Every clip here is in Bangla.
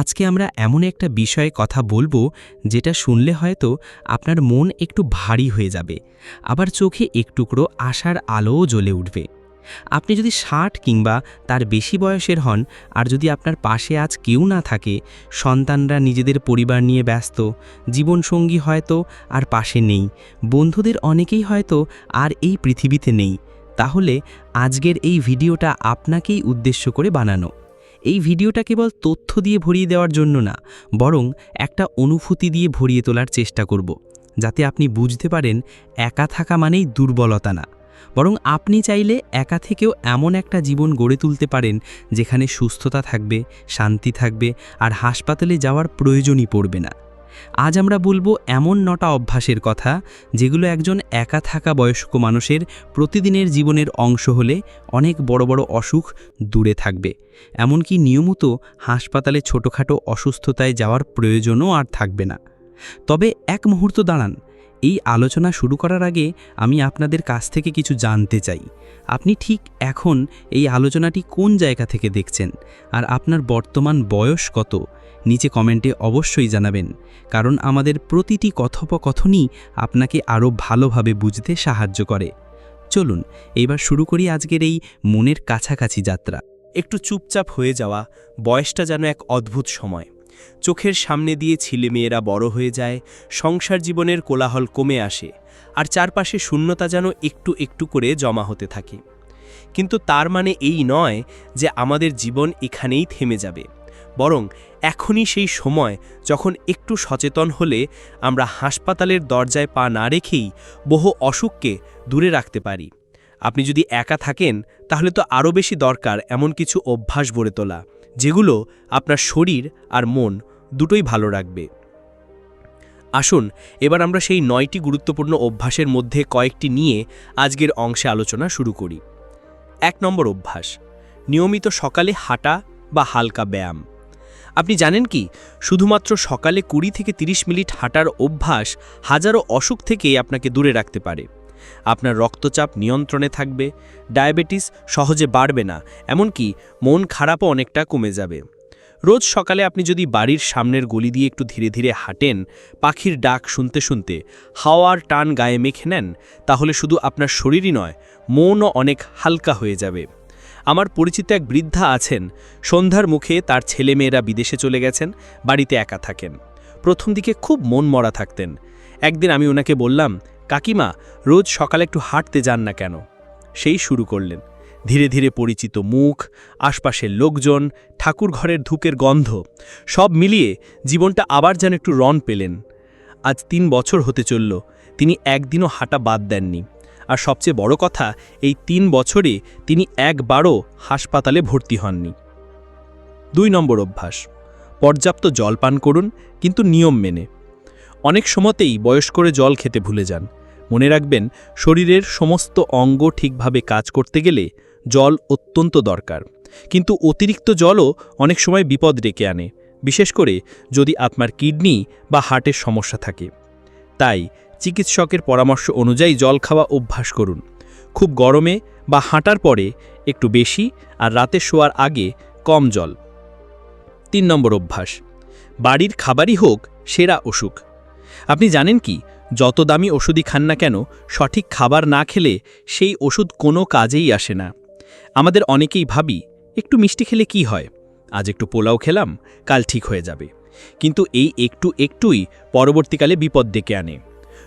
আজকে আমরা এমন একটা বিষয়ে কথা বলব যেটা শুনলে হয়তো আপনার মন একটু ভারী হয়ে যাবে, আবার চোখে একটুকরো আশার আলোও জ্বলে উঠবে। আপনি যদি ষাট কিংবা তার বেশি বয়সের হন, আর যদি আপনার পাশে আজ কেউ না থাকে, সন্তানরা নিজেদের পরিবার নিয়ে ব্যস্ত, জীবনসঙ্গী হয়তো আর পাশে নেই, বন্ধুদের অনেকেই হয়তো আর এই পৃথিবীতে নেই, তাহলে আজকের এই ভিডিওটা আপনাকেই উদ্দেশ্য করে বানানো। এই ভিডিওটা কেবল তথ্য দিয়ে ভরিয়ে দেওয়ার জন্য না, বরং একটা অনুভূতি দিয়ে ভরিয়ে তোলার চেষ্টা করব, যাতে আপনি বুঝতে পারেন একা থাকা মানেই দুর্বলতা না। বরং আপনি চাইলে একা থেকেও এমন একটা জীবন গড়ে তুলতে পারেন, যেখানে সুস্থতা থাকবে, শান্তি থাকবে, আর হাসপাতালে যাওয়ার প্রয়োজনই পড়বে না। আজ আমরা বলব এমন নটা অভ্যাসের কথা, যেগুলো একজন একা থাকা বয়স্ক মানুষের প্রতিদিনের জীবনের অংশ হলে অনেক বড় বড় অসুখ দূরে থাকবে। এমনকি নিয়মিত হাসপাতালে ছোটোখাটো অসুস্থতায় যাওয়ার প্রয়োজনও আর থাকবে না। তবে এক মুহূর্ত দাঁড়ান, এই আলোচনা শুরু করার আগে আমি আপনাদের কাছ থেকে কিছু জানতে চাই। আপনি ঠিক এখন এই আলোচনাটি কোন জায়গা থেকে দেখছেন? আর আপনার বর্তমান বয়স কত? নিচে কমেন্টে অবশ্যই জানাবেন, কারণ আমাদের প্রতিটি কথোপকথনই আপনাকে আরও ভালোভাবে বুঝতে সাহায্য করে। চলুন, এবার শুরু করি আজকের এই মনের কাছাকাছি যাত্রা। একটু চুপচাপ হয়ে যাওয়া, বয়সটা যেন এক অদ্ভুত সময়। চোখের সামনে দিয়ে ছেলেমেয়েরা বড় হয়ে যায়, সংসার জীবনের কোলাহল কমে আসে, আর চারপাশে শূন্যতা যেন একটু একটু করে জমা হতে থাকে। কিন্তু তার মানে এই নয় যে আমাদের জীবন এখানেই থেমে যাবে। বরং এখনই সেই সময় যখন একটু সচেতন হলে আমরা হাসপাতালের দরজায় পা না রেখেই বহু অসুখকে দূরে রাখতে পারি। আপনি যদি একা থাকেন, তাহলে তো আরও বেশি দরকার এমন কিছু অভ্যাস গড়ে তোলা, যেগুলো আপনার শরীর আর মন দুটোই ভালো রাখবে। আসুন, এবার আমরা সেই নয়টি গুরুত্বপূর্ণ অভ্যাসের মধ্যে কয়েকটি নিয়ে আজকের অংশে আলোচনা শুরু করি। এক নম্বর অভ্যাস, নিয়মিত সকালে হাঁটা বা হালকা ব্যায়াম। আপনি জানেন কি? শুধুমাত্র সকালে কুড়ি থেকে ৩০ মিনিট হাঁটার অভ্যাস হাজারো অসুখ থেকে আপনাকে দূরে রাখতে পারে। আপনার রক্তচাপ নিয়ন্ত্রণে থাকবে, ডায়াবেটিস সহজে বাড়বে না, এমনকি মন খারাপও অনেকটা কমে যাবে। রোজ সকালে আপনি যদি বাড়ির সামনের গলি দিয়ে একটু ধীরে ধীরে হাঁটেন, পাখির ডাক শুনতে শুনতে হাওয়ার টান গায়ে মেখে নেন, তাহলে শুধু আপনার শরীরই নয়, মনও অনেক হালকা হয়ে যাবে। আমার পরিচিত এক বৃদ্ধা আছেন। সন্ধ্যার মুখে তার ছেলেমেয়েরা বিদেশে চলে গেছেন, বাড়িতে একা থাকেন। প্রথম দিকে খুব মন মরা থাকতেন। একদিন আমি ওনাকে বললাম, কাকিমা, রোজ সকালে একটু হাঁটতে যান না কেন? সেই শুরু করলেন। ধীরে ধীরে পরিচিত মুখ, আশপাশের লোকজন ঠাকুর ঘরের ধুকের গন্ধ, সব মিলিয়ে জীবনটা আবার যেন একটু রন পেলেন। আজ তিন বছর হতে চলল, তিনি একদিনও হাঁটা বাদ দেননি। আর সবচেয়ে বড় কথা, এই তিন বছরে তিনি একবারও হাসপাতালে ভর্তি হননি। দুই নম্বর অভ্যাস, পর্যাপ্ত জল পান করুন, কিন্তু নিয়ম মেনে। অনেক সময়তেই বয়স করে জল খেতে ভুলে যান। মনে রাখবেন, শরীরের সমস্ত অঙ্গ ঠিকভাবে কাজ করতে গেলে জল অত্যন্ত দরকার। কিন্তু অতিরিক্ত জলও অনেক সময় বিপদ ডেকে আনে। বিশেষ করে যদি আপনার কিডনি বা হার্টের সমস্যা থাকে। তাই চিকিৎসকের পরামর্শ অনুযায়ী জল খাওয়া অভ্যাস করুন। খুব গরমে বা হাঁটার পরে একটু বেশি আর রাতে শোয়ার আগে কম জল। তিন নম্বর অভ্যাস, বাড়ির খাবারই হোক সেরা অসুখ। আপনি জানেন কি, যত দামি ওষুধই খান না কেন, সঠিক খাবার না খেলে সেই ওষুধ কোনো কাজেই আসে না। আমাদের অনেকেই ভাবি, একটু মিষ্টি খেলে কি হয়? আজ একটু পোলাও খেলাম, কাল ঠিক হয়ে যাবে। কিন্তু এই একটু একটুই পরবর্তীকালে বিপদ ডেকে আনে।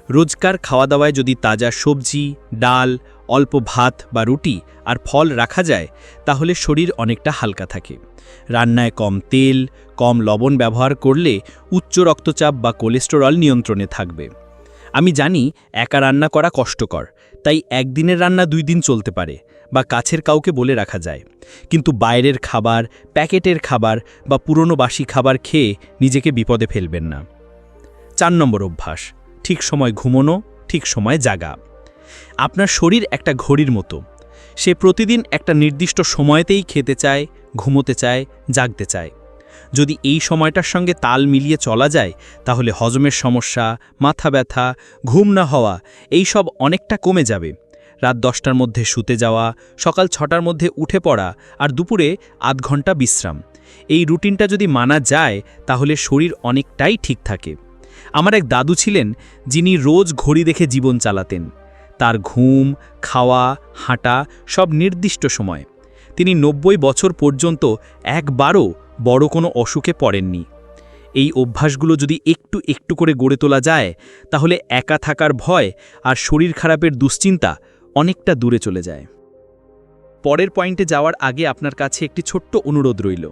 রোজকার খাওয়া দাওয়ায় যদি তাজা সবজি, ডাল, অল্প ভাত বা রুটি আর ফল রাখা যায়, তাহলে শরীর অনেকটা হালকা থাকে। রান্নায় কম তেল, কম লবণ ব্যবহার করলে উচ্চ রক্তচাপ বা কোলেস্টেরল নিয়ন্ত্রণে থাকবে। আমি জানি একা রান্না করা কষ্টকর, তাই একদিনের রান্না দুই দিন চলতে পারে বা কাছের কাউকে বলে রাখা যায়। কিন্তু বাইরের খাবার, প্যাকেটের খাবার বা পুরনো বাসি খাবার খেয়ে নিজেকে বিপদে ফেলবেন না। চার নম্বর অভ্যাস ঠিক সময় ঘুমোনো, ঠিক সময় জাগা। আপনার শরীর একটা ঘড়ির মতো। সে প্রতিদিন একটা নির্দিষ্ট সময়তেই খেতে চায়, ঘুমোতে চায়, জাগতে চায়। যদি এই সময়টার সঙ্গে তাল মিলিয়ে চলা যায়, তাহলে হজমের সমস্যা, মাথা ব্যথা, ঘুম না হওয়া, এই সব অনেকটা কমে যাবে। রাত দশটার মধ্যে শুতে যাওয়া, সকাল ছটার মধ্যে উঠে পড়া আর দুপুরে আধ ঘণ্টা বিশ্রাম। এই রুটিনটা যদি মানা যায়, তাহলে শরীর অনেকটাই ঠিক থাকে। আমার এক দাদু ছিলেন যিনি রোজ ঘড়ি দেখে জীবন চালাতেন। তার ঘুম, খাওয়া, হাঁটা সব নির্দিষ্ট সময়। তিনি নব্বই বছর পর্যন্ত একবারও বড় কোনো অসুখে পড়েননি। এই অভ্যাসগুলো যদি একটু একটু করে গড়ে তোলা যায়, তাহলে একা থাকার ভয় আর শরীর খারাপের দুশ্চিন্তা অনেকটা দূরে চলে যায়। পরের পয়েন্টে যাওয়ার আগে আপনার কাছে একটি ছোট্ট অনুরোধ রইল।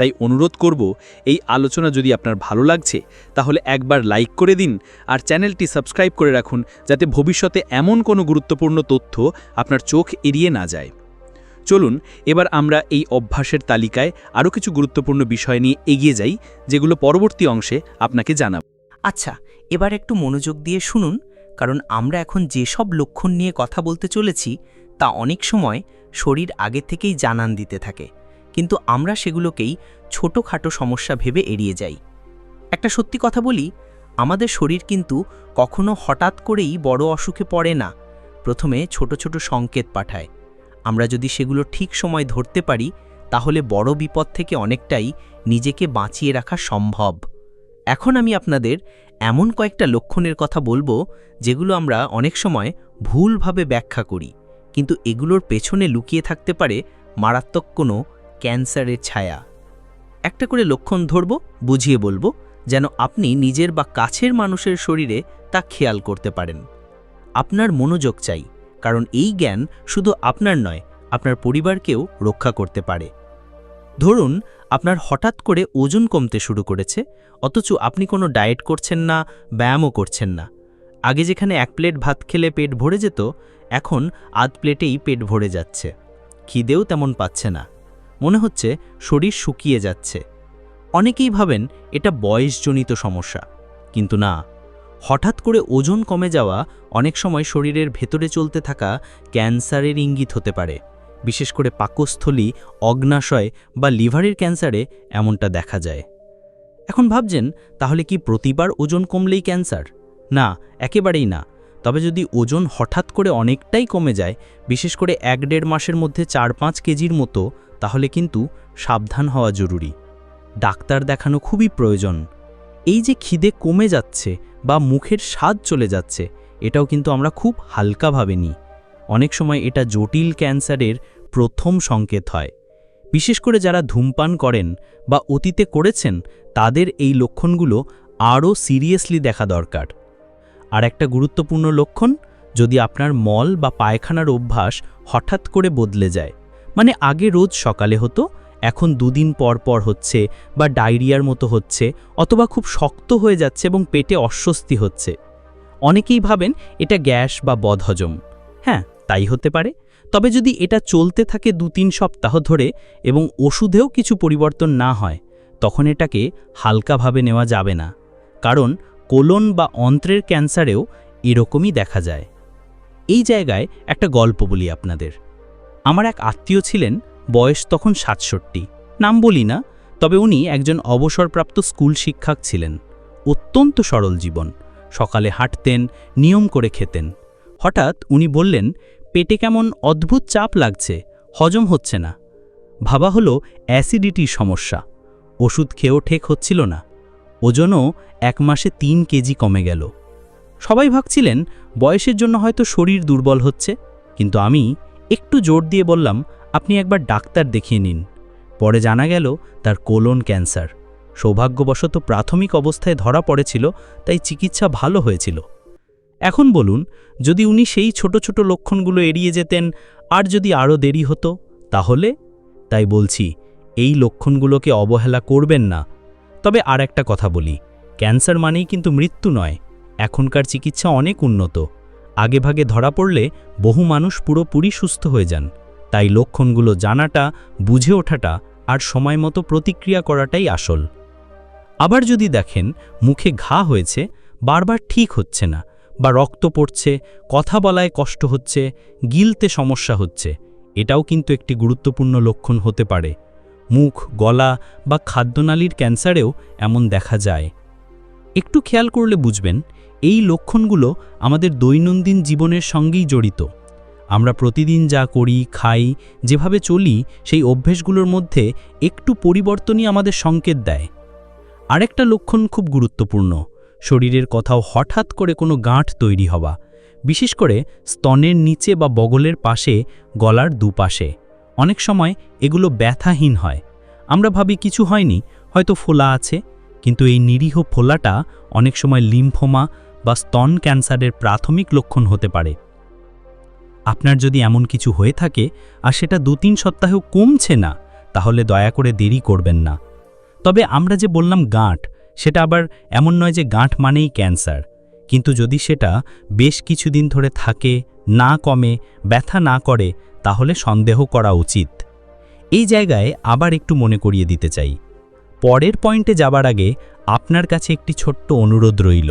তাই অনুরোধ করব, এই আলোচনা যদি আপনার ভালো লাগছে, তাহলে একবার লাইক করে দিন আর চ্যানেলটি সাবস্ক্রাইব করে রাখুন যাতে ভবিষ্যতে এমন কোনো গুরুত্বপূর্ণ তথ্য আপনার চোখ এড়িয়ে না যায়। চলুন, এবার আমরা এই অভ্যাসের তালিকায় আরও কিছু গুরুত্বপূর্ণ বিষয় নিয়ে এগিয়ে যাই, যেগুলো পরবর্তী অংশে আপনাকে জানাব। আচ্ছা এবার একটু মনোযোগ দিয়ে শুনুন, কারণ আমরা এখন যেসব লক্ষণ নিয়ে কথা বলতে চলেছি, তা অনেক সময় শরীর আগে থেকেই জানান দিতে থাকে। কিন্তু আমরা সেগুলোকেই ছোটোখাটো সমস্যা ভেবে এড়িয়ে যাই। একটা সত্যি কথা বলি, আমাদের শরীর কিন্তু কখনো হঠাৎ করেই বড় অসুখে পড়ে না। প্রথমে ছোট ছোট সংকেত পাঠায়। আমরা যদি সেগুলো ঠিক সময় ধরতে পারি, তাহলে বড় বিপদ থেকে অনেকটাই নিজেকে বাঁচিয়ে রাখা সম্ভব। এখন আমি আপনাদের এমন কয়েকটা লক্ষণের কথা বলব, যেগুলো আমরা অনেক সময় ভুলভাবে ব্যাখ্যা করি। কিন্তু এগুলোর পেছনে লুকিয়ে থাকতে পারে মারাত্মক কোনো ক্যান্সারের ছায়া। একটা করে লক্ষণ ধরব, বুঝিয়ে বলব, যেন আপনি নিজের বা কাছের মানুষের শরীরে তা খেয়াল করতে পারেন। আপনার মনোযোগ চাই, কারণ এই জ্ঞান শুধু আপনার নয়, আপনার পরিবারকেও রক্ষা করতে পারে। ধরুন, আপনার হঠাৎ করে ওজন কমতে শুরু করেছে, অথচ আপনি কোনো ডায়েট করছেন না, ব্যায়ামও করছেন না। আগে যেখানে এক প্লেট ভাত খেলে পেট ভরে যেত, এখন আধ প্লেটেই পেট ভরে যাচ্ছে। খিদেও তেমন পাচ্ছে না। মনে হচ্ছে শরীর শুকিয়ে যাচ্ছে। অনেকেই ভাবেন এটা বয়সজনিত সমস্যা। কিন্তু না, হঠাৎ করে ওজন কমে যাওয়া অনেক সময় শরীরের ভেতরে চলতে থাকা ক্যান্সারের ইঙ্গিত হতে পারে। বিশেষ করে পাকস্থলী, অগ্নাশয় বা লিভারের ক্যান্সারে এমনটা দেখা যায়। এখন ভাবছেন, তাহলে কি প্রতিবার ওজন কমলেই ক্যান্সার? না, একেবারেই না। তবে যদি ওজন হঠাৎ করে অনেকটাই কমে যায়, বিশেষ করে এক দেড় মাসের মধ্যে চার পাঁচ কেজির মতো তাহলে কিন্তু সাবধান হওয়া জরুরি। ডাক্তার দেখানো খুবই প্রয়োজন। এই যে খিদে কমে যাচ্ছে বা মুখের স্বাদ চলে যাচ্ছে, এটাও কিন্তু আমরা খুব হালকাভাবে নিই। অনেক সময় এটা জটিল ক্যান্সারের প্রথম সংকেত হয়। বিশেষ করে যারা ধূমপান করেন বা অতীতে করেছেন, তাদের এই লক্ষণগুলো আরও সিরিয়াসলি দেখা দরকার। আর একটা গুরুত্বপূর্ণ লক্ষণ, যদি আপনার মল বা পায়খানার অভ্যাস হঠাৎ করে বদলে যায় মানে আগে রোজ সকালে হতো, এখন দুদিন পর পর হচ্ছে বা ডায়রিয়ার মতো হচ্ছে অথবা খুব শক্ত হয়ে যাচ্ছে এবং পেটে অস্বস্তি হচ্ছে। অনেকেই ভাবেন এটা গ্যাস বা বদহজম। হ্যাঁ তাই হতে পারে। তবে যদি এটা চলতে থাকে দু তিন সপ্তাহ ধরে এবং ওষুধেও কিছু পরিবর্তন না হয়, তখন এটাকে হালকাভাবে নেওয়া যাবে না। কারণ কোলন বা অন্ত্রের ক্যান্সারেও এরকমই দেখা যায়। এই জায়গায় একটা গল্প বলি আপনাদের। আমার এক আত্মীয় ছিলেন, বয়স তখন সাতষট্টি। নাম বলি না, তবে উনি একজন অবসরপ্রাপ্ত স্কুল শিক্ষক ছিলেন। অত্যন্ত সরল জীবন। সকালে হাঁটতেন, নিয়ম করে খেতেন। হঠাৎ উনি বললেন, পেটে কেমন অদ্ভুত চাপ লাগছে, হজম হচ্ছে না। ভাবা হলো অ্যাসিডিটির সমস্যা। ওষুধ খেয়েও ঠেক হচ্ছিল না। ওজনও এক মাসে তিন কেজি কমে গেল। সবাই ভাবছিলেন, বয়সের জন্য হয়তো শরীর দুর্বল হচ্ছে, কিন্তু আমি একটু জোর দিয়ে বললাম, আপনি একবার ডাক্তার দেখিয়ে নিন। পরে জানা গেল তার কোলন ক্যান্সার। সৌভাগ্যবশত প্রাথমিক অবস্থায় ধরা পড়েছিল, তাই চিকিৎসা ভালো হয়েছিল। এখন বলুন, যদি উনি সেই ছোট ছোট লক্ষণগুলো এড়িয়ে যেতেন, আর যদি আরও দেরি হতো, তাহলে? তাই বলছি, এই লক্ষণগুলোকে অবহেলা করবেন না। তবে আর একটা কথা বলি, ক্যান্সার মানেই কিন্তু মৃত্যু নয়, এখনকার চিকিৎসা অনেক উন্নত। আগেভাগে ধরা পড়লে বহু মানুষ পুরোপুরি সুস্থ হয়ে যান। তাই লক্ষণগুলো জানাটা, বুঝে ওঠাটা আর সময় মতো প্রতিক্রিয়া করাটাই আসল। আবার যদি দেখেন, মুখে ঘা হয়েছে, বারবার ঠিক হচ্ছে না বা রক্ত পড়ছে, কথা বলায় কষ্ট হচ্ছে, গিলতে সমস্যা হচ্ছে, এটাও কিন্তু একটি গুরুত্বপূর্ণ লক্ষণ হতে পারে। মুখ, গলা বা খাদ্যনালীর ক্যান্সারেও এমন দেখা যায়। একটু খেয়াল করলে বুঝবেন এই লক্ষণগুলো আমাদের দৈনন্দিন জীবনের সঙ্গেই জড়িত। আমরা প্রতিদিন যা করি, খাই, যেভাবে চলি, সেই অভ্যেসগুলোর মধ্যে একটু পরিবর্তনই আমাদের সংকেত দেয়। আরেকটা লক্ষণ খুব গুরুত্বপূর্ণ, শরীরের কোথাও হঠাৎ করে কোনো গাঁঠ তৈরি হওয়া, বিশেষ করে স্তনের নিচে বা বগলের পাশে, গলার দুপাশে। অনেক সময় এগুলো ব্যথাহীন হয়। আমরা ভাবি কিছু হয়নি, হয়তো ফোলা আছে, কিন্তু এই নিরীহ ফোলাটা অনেক সময় লিম্ফোমা বা স্তন ক্যান্সারের প্রাথমিক লক্ষণ হতে পারে। আপনার যদি এমন কিছু হয়ে থাকে আর সেটা দু তিন সপ্তাহেও কমছে না, তাহলে দয়া করে দেরি করবেন না। তবে আমরা যে বললাম গাঁট, সেটা আবার এমন নয় যে গাঁট মানেই ক্যান্সার, কিন্তু যদি সেটা বেশ কিছুদিন ধরে থাকে, না কমে, ব্যথা না করে, তাহলে সন্দেহ করা উচিত। এই জায়গায় আবার একটু মনে করিয়ে দিতে চাই। পরের পয়েন্টে যাবার আগে আপনার কাছে একটি ছোট্ট অনুরোধ রইল।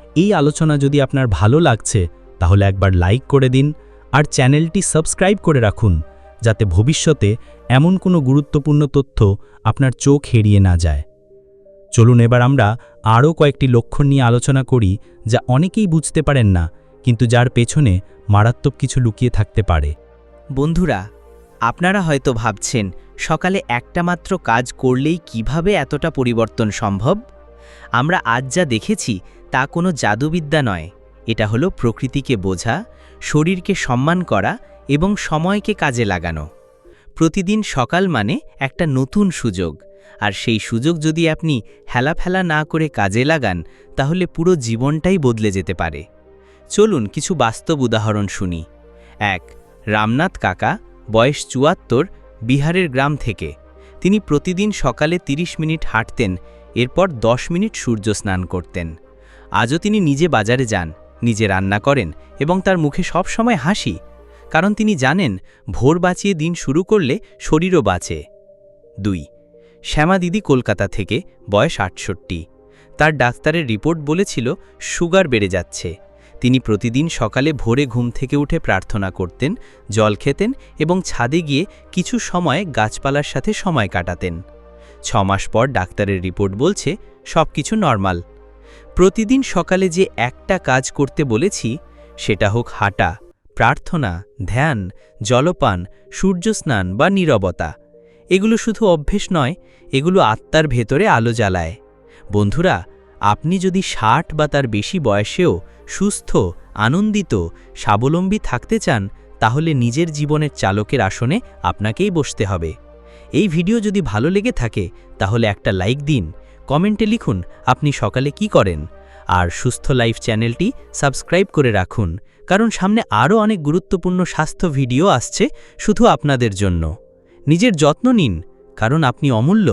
এই আলোচনা যদি আপনার ভালো লাগছে, তাহলে একবার লাইক করে দিন আর চ্যানেলটি সাবস্ক্রাইব করে রাখুন, যাতে ভবিষ্যতে এমন কোনো গুরুত্বপূর্ণ তথ্য আপনার চোখ হেরিয়ে না যায়। চলুন এবার আমরা আরও কয়েকটি লক্ষণ নিয়ে আলোচনা করি, যা অনেকেই বুঝতে পারেন না, কিন্তু যার পেছনে মারাত্মক কিছু লুকিয়ে থাকতে পারে। বন্ধুরা, আপনারা হয়তো ভাবছেন, সকালে একটা মাত্র কাজ করলেই কীভাবে এতটা পরিবর্তন সম্ভব? আমরা আজ যা দেখেছি তা কোনো জাদুবিদ্যা নয়। এটা হলো প্রকৃতিকে বোঝা, শরীরকে সম্মান করা এবং সময়কে কাজে লাগানো। প্রতিদিন সকাল মানে একটা নতুন সুযোগ। আর সেই সুযোগ যদি আপনি হেলাফেলা না করে কাজে লাগান, তাহলে পুরো জীবনটাই বদলে যেতে পারে। চলুন কিছু বাস্তব উদাহরণ শুনি। এক, রামনাথ কাকা, বয়স চুয়াত্তর, বিহারের গ্রাম থেকে। তিনি প্রতিদিন সকালে ৩০ মিনিট হাঁটতেন এরপর ১০ মিনিট সূর্য স্নান করতেন। আজও তিনি নিজে বাজারে যান, নিজে রান্না করেন এবং তার মুখে সব সময় হাসি, কারণ তিনি জানেন ভোর বাঁচিয়ে দিন শুরু করলে শরীরও বাঁচে। দুই, শ্যামা দিদি কলকাতা থেকে, বয়স আটষট্টি। তার ডাক্তারের রিপোর্ট বলেছিল সুগার বেড়ে যাচ্ছে। তিনি প্রতিদিন সকালে ভোরে ঘুম থেকে উঠে প্রার্থনা করতেন, জল খেতেন এবং ছাদে গিয়ে কিছু সময় গাছপালার সাথে সময় কাটাতেন। ছ মাস পর ডাক্তারের রিপোর্ট বলছে সব কিছু নর্মাল। প্রতিদিন সকালে যে একটা কাজ করতে বলেছি, সেটা হোক হাঁটা, প্রার্থনা, ধ্যান, জলপান, সূর্যস্নান বা নীরবতা। এগুলো শুধু অভ্যেস নয়, এগুলো আত্মার ভেতরে আলো জ্বালায়। বন্ধুরা, আপনি যদি ষাট বা তার বেশি বয়সেও সুস্থ, আনন্দিত, স্বাবলম্বী থাকতে চান, তাহলে নিজের জীবনের চালকের আসনে আপনাকেই বসতে হবে। এই ভিডিও যদি ভালো লেগে থাকে, তাহলে একটা লাইক দিন, কমেন্টে লিখুন আপনি সকালে কি করেন, আর সুস্থ লাইফ চ্যানেলটি সাবস্ক্রাইব করে রাখুন, কারণ সামনে আরও অনেক গুরুত্বপূর্ণ স্বাস্থ্য ভিডিও আসছে শুধু আপনাদের জন্য। নিজের যত্ন নিন, কারণ আপনি অমূল্য।